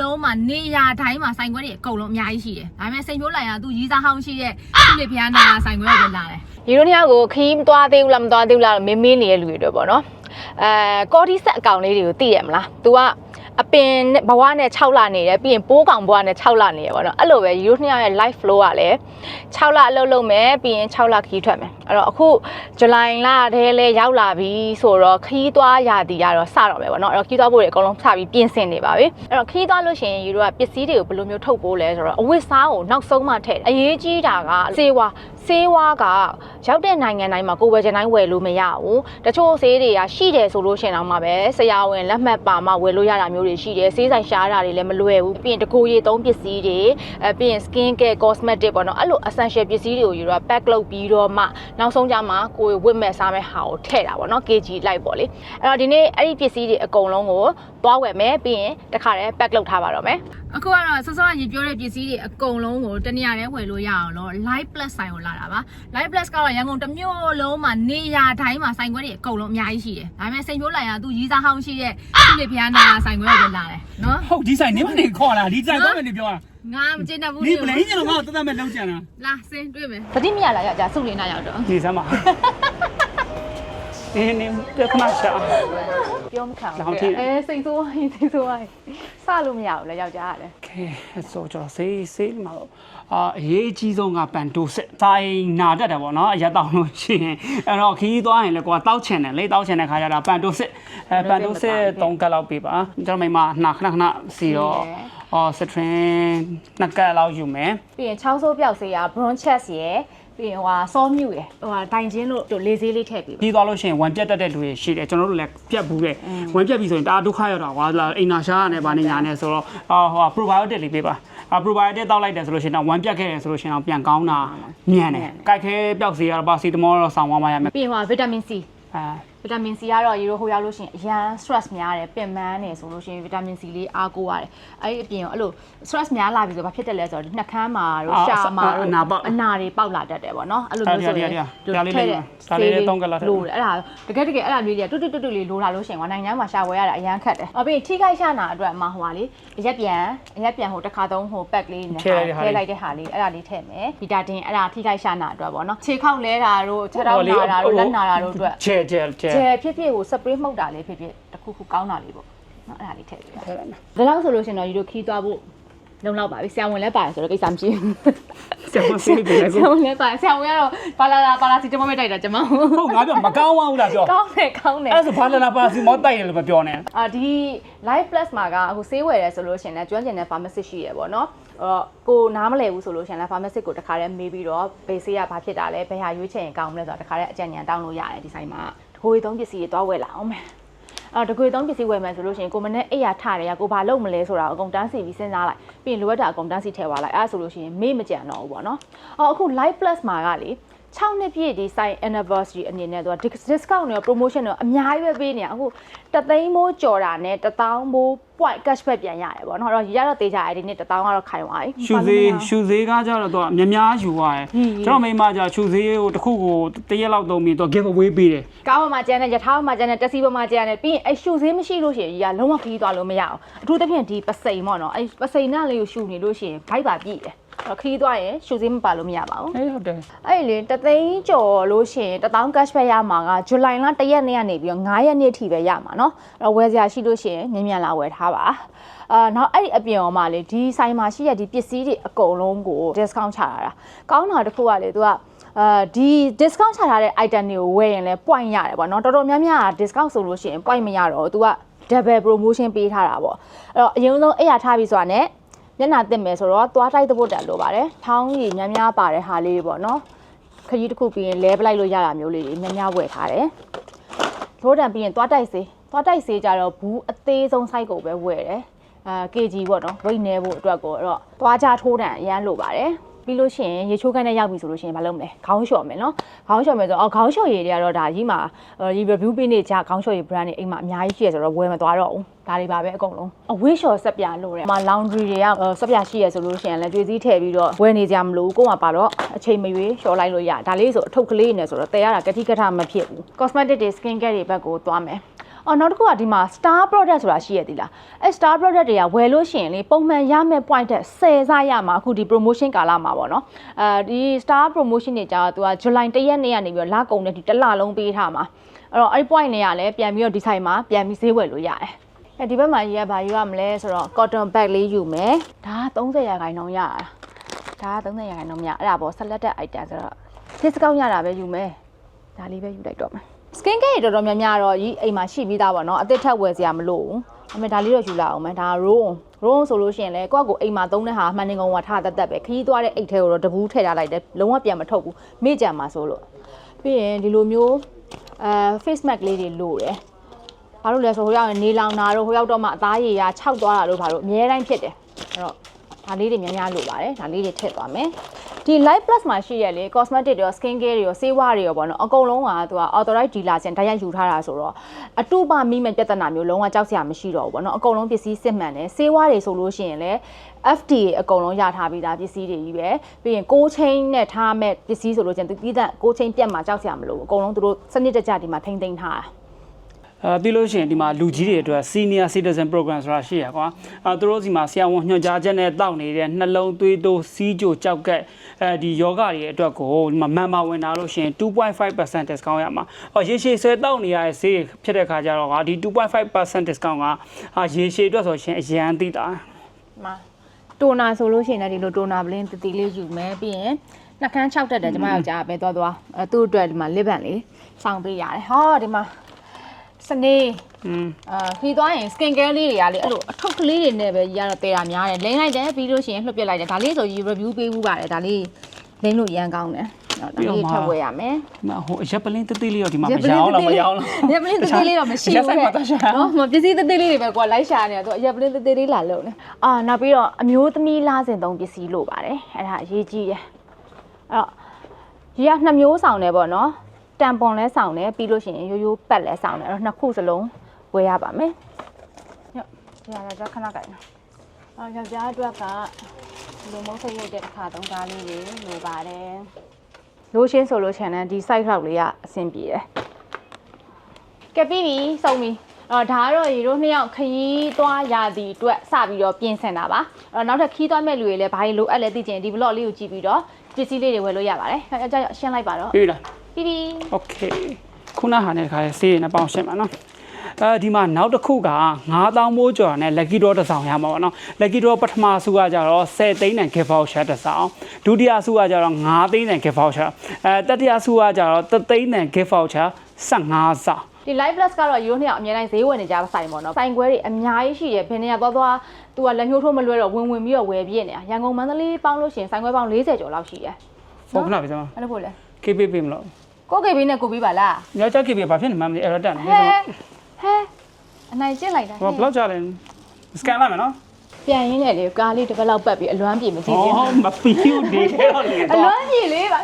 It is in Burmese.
လုံးမှာနေရာတိုင်းမှာဆိုင်ခွဲတွေအကုန်လုံးအများကြီးရှိတယ်ဒါပေမဲ့စိန်ဖြိုးလိုက်ရသူရီးစားဟောင်းရှိတဲ့သူ့လေဖျားနာဆိုင်ခွဲကိုပဲလာတယ်ဒီလိုနှစ်ယောက်ကိုခီးမသွားသေးဘူးလားမသွားသေးဘူးလားမင်းမင်းနေတဲ့လူတွေတော့ပေါ့နော်အဲကော်ဒီဆက်အကောင့်လေးတွေကိုသိရမလား तू က အပင်နဲ့ဘဝနဲ့6လနေတယ်ပြီးရင်ပိုးကောင်ဘဝနဲ့6လနေရပေါ့နော်အဲ့လိုပဲဒီလိုနှစ်ယောက်ရဲ့ life flow ကလည်း6လအလုပ်လုပ်မယ်ပြီးရင်6လခီးထွက်မယ်အဲ့တော့အခုဇူလိုင်လတည်းလဲရောက်လာပြီဆိုတော့ခီးသွားရသည်ကတော့စတော့မယ်ပေါ့နော်အဲ့တော့ခီးသွားဖို့တွေအကုန်လုံးစပြီးပြင်ဆင်နေပါပြီအဲ့တော့ခီးသွားလို့ရှိရင်ယူတို့ကပစ္စည်းတွေကိုဘယ်လိုမျိုးထုတ်ပိုးလဲဆိုတော့အဝတ်စားကိုနောက်ဆုံးမှထည့်တယ်အရေးကြီးတာကစေဝါစေဝါကရောက်တဲ့နိုင်ငံတိုင်းမှာကိုယ်ဝယ်ချင်တိုင်းဝယ်လို့မရဘူးတချို့ဆေးတွေကရှိတယ်ဆိုလို့ရှိရင်တော့မှပဲဆရာဝန်လက်မှတ်ပါမှဝယ်လို့ရတာမျိုးတွေရှိတယ်ဆေးဆိုင်ရှားတာတွေလည်းမလွယ်ဘူးပြီးရင်တကိုယ်ရည်သုံးပစ္စည်းတွေအဲပြီးရင် skin care cosmetic ပေါ့နော်အဲ့လို essential ပစ္စည်းတွေကိုယူတော့ pack လုပ်ပြီးတော့မှနောက်ဆုံးကြမှာကိုယ်ဝတ်မဲ့စားမဲ့ဟာကိုထည့်တာပေါ့နော် kg လိုက်ပေါ့လေအဲ့တော့ဒီနေ့အဲ့ဒီပစ္စည်းတွေအကုန်လုံးကို သွားဝယ်မယ်ပြီးရင်တခါတည်း pack လုပ်ထားပါတော့မယ်အခုကတော့စောစောကရေပြောတဲ့ပစ္စည်းတွေအကုန်လုံးကိုတနေရာတည်းဝယ်လို့ရအောင်လို့ Live Plus ဆိုင်ကိုလာတာပါ Live Plus ကတော့ရန်ကုန်တစ်မြို့လုံးမှာနေရာတိုင်းမှာဆိုင်ခွဲတွေအကုန်လုံးအများကြီးရှိတယ်ဒါပေမဲ့စိန်ဖြိုးလိုက်ရသူရီးစားဟောင်းရှိတဲ့သူ့လေဖျားနာဆိုင်ခွဲကိုပဲလာတယ်နော်ဟုတ်ဒီဆိုင်နေမနေခေါ်လာဒီဆိုင်တော့မနေပြောတာငါမကျင်တတ်ဘူးဒီပလိန်ကျတော့ငါ့ကိုတသက်မဲ့လုံးကြံတာလာစင်တွေ့မယ်သတိမရလားယောက်ျားစုလင်းနာရောက်တော့ဒီစမ်းပါဒီနေပြခဏရှာ ပြောမခံလောဘူးင်းထိအဲစိတ်ဆိုးဝိုင်းစိတ်ဆိုးဝိုင်းစလို့မရဘူးလေယောက်ျားကလည်းကဲဆိုတော့ဆေးဆေးမှာတော့အာအရေးအကြီးဆုံးကပန်တိုစစ်ဆိုင်နာတတ်တယ်ပေါ့နော်အရက်တောင်းလို့ရှိရင်အဲ့တော့ခီးသွားရင်လည်းကွာတောက်ချင်တယ်လေတောက်ချင်တဲ့ခါကျတော့ပန်တိုစစ်အဲပန်တိုစစ်3ကတ်လောက်ပေးပါကျွန်တော်မိမနှခဏခဏစီတော့အော်စထရင်နှစ်ကတ်လောက်ယူမယ်ပြီးရင်ချောင်းဆိုးပြောက်စေးရ bronchess ရယ်ပြီးရင်ဟိုဟာစောမြူရယ်ဟိုဟာဒိုင်ချင်းလို့တို့လေးသေးလေးထည့်ပေးပါပြီးသွားလို့ရှိရင်ဝမ်ပြတ်တတ်တဲ့လူတွေရှိတယ်ကျွန်တော်တို့လည်းပြတ်ဘူးတဲ့ဝမ်ပြတ်ပြီဆိုရင်တအားဒုက္ခရောက်တာကွာလာအိမ်နာရှားရတယ်ဗာနေညာနဲ့ဆိုတော့အာဟိုဟာ probiotic လေးပေးပါအာ probiotic တောက်လိုက်တယ်ဆိုလို့ရှိရင်တော့ဝမ်ပြတ်ခဲ့တယ်ဆိုလို့ရှိရင်တော့ပြန်ကောင်းတာမြန်တယ်ကြိုက်ခဲပျောက်စီရတော့ပါစီတမောတော့ဆောင်းသွားမှရမယ်ပြီးရင်ဟိုဟာ vitamin C အာ ဗီတာမင် C ကတော့ရေတို့ဟိုရောက်လို့ရှိရင်အရန် stress များတယ်ပင်ပန်းနေဆိုလို့ရှိရင်ဗီတာမင် C လေးအားကိုးရတယ်အဲ့ဒီအပြင်ရောအဲ့လို stress များလာပြီဆိုဘာဖြစ်တယ်လဲဆိုတော့နှာခမ်းမှာတို့ရှာမှာတို့အနာတွေပေါက်လာတတ်တယ်ပေါ့နော်အဲ့လိုမျိုးဆိုရင်လိုတယ်အဲ့ဒါတကယ်တကယ်အဲ့ဒါမျိုးကြီးတွတ်တွတ်တွတ်လေးလိုလာလို့ရှိရင်ကနိုင်ငံမှာရှာဝယ်ရတာအရန်ခက်တယ်အပြင်ထိခိုက်ရှာနာအတွက်မှာဟိုဟာလေရက်ပြန်ရက်ပြန်ဟိုတစ်ခါသုံးဟို pack လေးနဲ့ထည့်လိုက်တဲ့ဟာလေးအဲ့ဒါလေးထည့်မယ်ဗီတာတင်အဲ့ဒါထိခိုက်ရှာနာအတွက်ပေါ့နော်ခြေခေါက်လဲတာတို့ခြေထောက်နာတာတို့လက်နာတာတို့အတွက်ကျဲကျဲကျဲကျဲဖြစ်ဖြစ်ကိုစပရေးမှုတ်တာလေးဖြစ်ဖြစ်တစ်ခုခုကောင်းတာလေးပေါ့နော်အဲ့ဒါလေးထည့်ပေးပါထဲလိုက်မယ်ဒါလောက်ဆိုလို့ရှိရင်တော့ဒီလိုခီးသွားဖို့လုံလောက်ပါပြီဆရာဝန်လည်းပါတယ်ဆိုတော့ကိစ္စမရှိဘူးဆရာမဆေးပေးလိုက်ဆရာဝန်လည်းပါတယ်ဆရာဝန်ကတော့ပါလာလာပါလာစီတမမဲ့တိုက်တာကျွန်မဟုတ်ငါပြောမကောင်းဘူးလားပြောကောင်းတယ်ကောင်းတယ်အဲ့ဒါဆိုဘာလာလာပါစီမောတိုက်တယ်လို့ပြောနေအာဒီ live plus မှာကအခုဆေးဝယ်ရဲဆိုလို့ရှိရင်လည်းကျွမ်းကျင်တဲ့ pharmacist ရှိရပေါ့နော်အော်ကိုနားမလည်ဘူးဆိုလို့ရှိရင်လည်း pharmacist ကိုတခါတည်းမေးပြီးတော့ဘေးဆေးကဘာဖြစ်တာလဲဘယ်ဟာရွေးချယ်ရင်ကောင်းမလဲဆိုတာတခါတည်းအကြံဉာဏ်တောင်းလို့ရတယ်ဒီဆိုင်မှာ တကိုယ်သုံးပစ္စည်းတွေသွားဝယ်လာအောင်မယ်အော်တကွေသုံးပစ္စည်းဝယ်မယ်ဆိုလို့ရှိရင်ကိုမနဲ့အိယာထတယ်ရကိုဘာလုပ်မလဲဆိုတာအကုန်တန်းစီပြီးစဉ်းစားလိုက်ပြီးရင်လိုအပ်တာအကုန်တန်းစီထည့်သွားလိုက်အဲ့ဒါဆိုလို့ရှိရင်မေ့မကြံတော့ဘူးပေါ့နော်အော်အခု live plus မှာကလေ 6နှစ်ပြည့်ဒီ site anniversary အနေနဲ့သူက discount တွေ promotion တွေအများကြီးပဲပေးနေတာအခုတသိန်းမိုးကြော်တာနဲ့တသောင်းမိုး point cashback ပြန်ရတယ်ပေါ့နော်အဲ့တော့ရတော့တေးကြအဲ့ဒီနေ့တသောင်းကတော့ခိုင်သွားပြီရှူဈေးရှူဈေးကကြတော့တော့များများယူသွားတယ်ကျွန်တော်မိမကြရှူဈေးကိုတစ်ခုကိုတရက်လောက်သုံးပြီးတော့ give away ပေးတယ်ကားပေါ်မှာကျန်တဲ့ရထားပေါ်မှာကျန်တဲ့တက်စီပေါ်မှာကျန်တဲ့ပြီးရင်အဲ့ရှူဈေးမရှိလို့ရှိရင်ကြီးကလုံးဝခီးသွားလို့မရအောင်အထူးသဖြင့်ဒီပစိန်ပေါ့နော်အဲ့ပစိန်နဲ့လေးကိုရှူနေလို့ရှိရင်ဘိုက်ပါပြည့်တယ် အဲ့ခီးသွားရင်ရှူဈေးမပါလို့မရပါဘူး အေးဟုတ်တယ် အဲ့ဒီလေတသိန်းကျော်လို့ရှိရင်တသောင်း cashback ရမှာကဇူလိုင်လ1ရက်နေ့ကနေပြီးတော့9ရက်နေ့ထိပဲရမှာเนาะအဲ့တော့ဝယ်စရာရှိလို့ရှိရင်မြန်မြန်လာဝယ်ထားပါအာနောက်အဲ့ဒီအပြင်အောင်မှာလေဒီဆိုင်မှာရှိရဒီပစ္စည်းတွေအကုန်လုံးကို discount ချတာတာကောင်းတာတစ်ခုကလေသူကအာဒီ discount ချထားတဲ့ item တွေကိုဝယ်ရင်လည်း point ရတယ်ပေါ့နော်တော်တော်များများက discount ဆိုလို့ရှိရင် point မရတော့ဘူး तू က double promotion ပေးထားတာပေါ့အဲ့တော့အရင်ဆုံးအဲ့ရထားပြီဆိုတာ ਨੇ မျက်နှာတက်မယ်ဆိုတော့သွားတိုက်တဲ့ဖို့တက်လိုပါတယ်။ထောင်းကြီးများများပါတဲ့ဟာလေးတွေပေါ့နော်။ခကြီးတစ်ခုပြီးရင်လဲပလိုက်လို့ရတာမျိုးလေးတွေများများဝယ်ထားတယ်။ထိုးတံပြီးရင်သွားတိုက်စေး။သွားတိုက်စေးကြတော့ဘူးအသေးဆုံး size ကိုပဲဝယ်တယ်။အာ kg ပေါ့နော်။ weight နေဖို့အတွက်ကိုအဲ့တော့သွားကြထိုးတံအရန်လိုပါတယ်။ ပြီးလို့ရှိရင်ရေချိုးခန်းနဲ့ရောက်ပြီဆိုလို့ရှိရင်မလုပ်မလဲခေါင်းလျှော်မယ်နော်ခေါင်းလျှော်မယ်ဆိုတော့အော်ခေါင်းလျှော်ရည်တွေကတော့ဒါကြီးမှာဒီ review ပေးနေကြခေါင်းလျှော်ရည် brand တွေအိမ်မှာအများကြီးရှိရဆိုတော့ဝယ်မသွားတော့ဘူးဒါတွေပါပဲအကုန်လုံးအဝိလျှော်ဆက်ပြလို့တယ်မှာ laundry တွေကဆက်ပြရှိရဆိုလို့ရှိရင်လည်းကြွေစည်းထည့်ပြီးတော့ဝယ်နေကြမလို့ကို့မှာပါတော့အချိန်မရွေးလျှော်လိုက်လို့ရဒါလေးဆိုအထုပ်ကလေးနဲ့ဆိုတော့တဲရတာကတိကထမဖြစ်ဘူး cosmetic တွေ skin care တွေဘက်ကိုသွားမယ် အော်နောက်တစ်ခုကဒီမှာ star product ဆိုတာရှိရသေးလားအဲ star product တွေကဝယ်လို့ရှိရင်လေပုံမှန်ရမယ့် point တက်10ဆရမှာအခုဒီ promotion ကာလမှာပေါ့နော်အဲဒီ star promotion တွေကြာတော့သူက July 1ရက်နေ့ကနေပြီးတော့လကုန်တဲ့ဒီတစ်လလုံးပေးထားမှာအဲ့တော့အဲ့ဒီ point တွေကလည်းပြန်ပြီးတော့ဒီဆိုင်မှာပြန်ပြီးဈေးဝယ်လို့ရတယ်အဲဒီဘက်မှာကြီးကဘာယူရမလဲဆိုတော့ cotton bag လေးယူမယ်ဒါက30ရာခိုင်နှုန်းရတာဒါက30ရာခိုင်နှုန်းမြအဲ့ဒါပေါ့ selected item ဆိုတော့ discount ရတာပဲယူမယ်ဒါလေးပဲယူလိုက်တော့မယ် skin care တွေတော်တော်များများတော့ဒီအိမ်မှာရှိပြီးသားပေါ့နော်အသစ်ထပ်ဝယ်စရာမလိုဘူးဒါပေမဲ့ဒါလေးတော့ယူလာအောင်မယ်ဒါ roll roll ဆိုလို့ရှိရင်လည်းကိုယ့်ကိုယ်အိမ်မှာသုံးတဲ့ဟာမှန်နေကောင်ကထားတတ်တတ်ပဲခရီးသွားတဲ့အိတ်ထဲကိုတော့တဘူးထည့်ထားလိုက်တယ်လုံးဝပြန်မထုတ်ဘူးမေ့ကြံမှာဆိုလို့ပြီးရင်ဒီလိုမျိုးအဲ face mask လေးတွေလိုတယ်ဘာလို့လဲဆိုဟိုရောက်ရင်နေလောင်တာတို့ဟိုရောက်တော့မှအသားရည်ရခြောက်သွားတာတို့ဘာလို့အများတိုင်းဖြစ်တယ်အဲ့တော့ဒါလေးတွေများများလိုပါတယ်ဒါလေးတွေထည့်သွားမယ် ဒီ Light Plus မှာရှိရလေ cosmetic တွေရော skin care တွေရောဆေးဝါးတွေရောပေါ့နော်အကုန်လုံးကသူက authorized dealer စင်တိုက်ရိုက်ယူထားတာဆိုတော့အတုပမိမဲ့ပြဿနာမျိုးလုံးဝကြောက်စရာမရှိတော့ဘူးပေါ့နော်အကုန်လုံးပစ္စည်းစစ်မှန်တယ်ဆေးဝါးတွေဆိုလို့ရှိရင်လည်း FDA အကုန်လုံးရထားပြီးသားပစ္စည်းတွေကြီးပဲပြီးရင်ကိုချင်းနဲ့ထားမဲ့ပစ္စည်းဆိုလို့ချင်းသူတီးတဲ့ကိုချင်းပြတ်မှာကြောက်စရာမလိုဘူးအကုန်လုံးသူတို့စနစ်တကျဒီမှာထိမ့်သိမ်းထားတာ အဲပြီးလို့ရှိရင်ဒီမှာလူကြီးတွေအတွက် senior citizen program ဆိုတာရှိရကွာအဲသူတို့စီမှာဆရာဝန်ညွှန်ကြားချက်နဲ့တောက်နေတဲ့နှလုံးသွေးတိုးစီးကြိုကြောက်ကက်အဲဒီယောဂတွေအတွက်ကိုဒီမှာ member ဝင်လာလို့ရှိရင်2.5% discount ရမှာဟောရေရှည်ဆွဲတောက်နေရတဲ့ဈေးဖြစ်တဲ့ခါကျတော့ကဒီ2.5% discount ကအာရေရှည်အတွက်ဆိုရှင်အရန်သိတာမှာတိုနာဆိုလို့ရှိရင်လည်းဒီလိုတိုနာပလင်းတတိလေးယူမယ်ပြီးရင်နှကန်း6တက်တယ်ကျမယောက်ျားပဲသွားသွားအဲသူ့အတွက်ဒီမှာလစ်ဘန်လေးစောင်းပေးရတယ်ဟောဒီမှာ စနေอืมအာခီးသွားရင် skin care လေးတွေကလေအဲ့လိုအထုပ်ကလေးတွေနဲ့ပဲရတော့တေးတာများတယ်လိမ့်လိုက်တယ်ပြီးလို့ရှိရင်လှုပ်ပြစ်လိုက်တယ်ဒါလေးဆိုကြီး review ပေးဘူးပါတယ်ဒါလေးလိမ့်လို့ရန်ကောင်းတယ်အဲ့ဒါလေးထပ်ဝယ်ရမယ်ဒီမှာဟိုအရက်ပလင်းတတိလေးရောဒီမှာမရောင်းလားမရောင်းလားရက်ပလင်းသေးသေးလေးတော့မရှိရက်ဘူးဆိုင်တဲ့မှာတော့ရှာနော်မပစ္စည်းသေးသေးလေးတွေပဲကွာလိုက်ရှာနေတာသူအရက်ပလင်းသေးသေးလေးလာလို့နေအာနောက်ပြီးတော့အမျိုးသမီးလားစင်သုံးပစ္စည်းလို့ပါတယ်အဲ့ဒါအရေးကြီးတယ်အဲ့တော့ဒီကနှစ်မျိုးဆောင်တယ်ပေါ့နော် တန်ပွန်လဲဆောင်တယ်ပြီးလို့ရှိရင်ရိုးရိုးပတ်လဲဆောင်တယ်အဲ့တော့နှစ်ခုစလုံးဝယ်ရပါမယ်ညဒီဟာလည်းတော့ခဏကြိုက်နော်အော်ယောက်ျားအတွက်ကဒီလိုမုတ်ဆိတ်ရိုက်တဲ့တစ်ခါသုံးကားလေးတွေလိုပါတယ်လိုရှင်းဆိုလို့ရှိရင်လည်းဒီ site လောက်လေးကအဆင်ပြေတယ်ကဲပြီးပြီစုံပြီအော်ဒါကတော့ရေတို့နှစ်ယောက်ခရီးသွားရသည့်အတွက်စပြီးတော့ပြင်ဆင်တာပါအဲ့တော့နောက်ထပ်ခရီးသွားမဲ့လူတွေလည်းဘာတွေလိုအပ်လဲသိချင်ဒီ vlog လေးကိုကြည့်ပြီးတော့ပစ္စည်းလေးတွေဝယ်လို့ရပါတယ်အဲ့ကြောင့်ရှင်းလိုက်ပါတော့ပြီလား ပြီးပြီ โอเคခုနဟာနဲ့ခါရေးဆေးရနဲ့ပေါင်းရှင်းပါနော်အဲဒီမှာနောက်တစ်ခုက9000မိုးကျော်နဲ့ lucky draw တစ်ဆောင်ရမှာပေါ့နော် lucky draw ပထမဆုကကြတော့10သိန်းနဲ့ gift voucher တစ်ဆောင်ဒုတိယဆုကကြတော့9သိန်းနဲ့ gift voucher အဲတတိယဆုကကြတော့3သိန်းနဲ့ gift voucher 15ဆောင် ဒီ live plus ကတော့ရေတို့နှစ်ယောက်အများတိုင်းဈေးဝယ်နေကြဆိုင်ပေါ့နော်ဆိုင်ခွဲတွေအများကြီးရှိတယ်ဘယ်နေရာသွားသွားသူကလက်ညှိုးထိုးမလွဲတော့ဝင်ဝင်ပြီးတော့ဝယ်ပြည့်နေတာရန်ကုန်မန္တလေးပေါင်းလို့ရှိရင်ဆိုင်ခွဲပေါင်း40ကျော်လောက်ရှိတယ် ဖုန်းခဏပြစမ်း အဲ့လိုဖို့လဲ KP ပေးမလို့ ကိုယ်ကေဘေးနဲ့ကိုပေးပါလားညောက်ချက် KP ဘာဖြစ်နေမှမသိအဲ့တော့တက်နေဟဲဟဲအနိုင်ကျင့်လိုက်တာဟောဘလောက်ကြလဲ scan လိုက်မယ်နော်ပြန်ရင်းနဲ့လေကားလေးတစ်ပတ်လောက်ပတ်ပြီးအလွမ်းပြေမကြည့်သေးဘူးဟောမပီးဘူးဒီခဲတော့နေအတော့လွမ်းပြေလေးပါ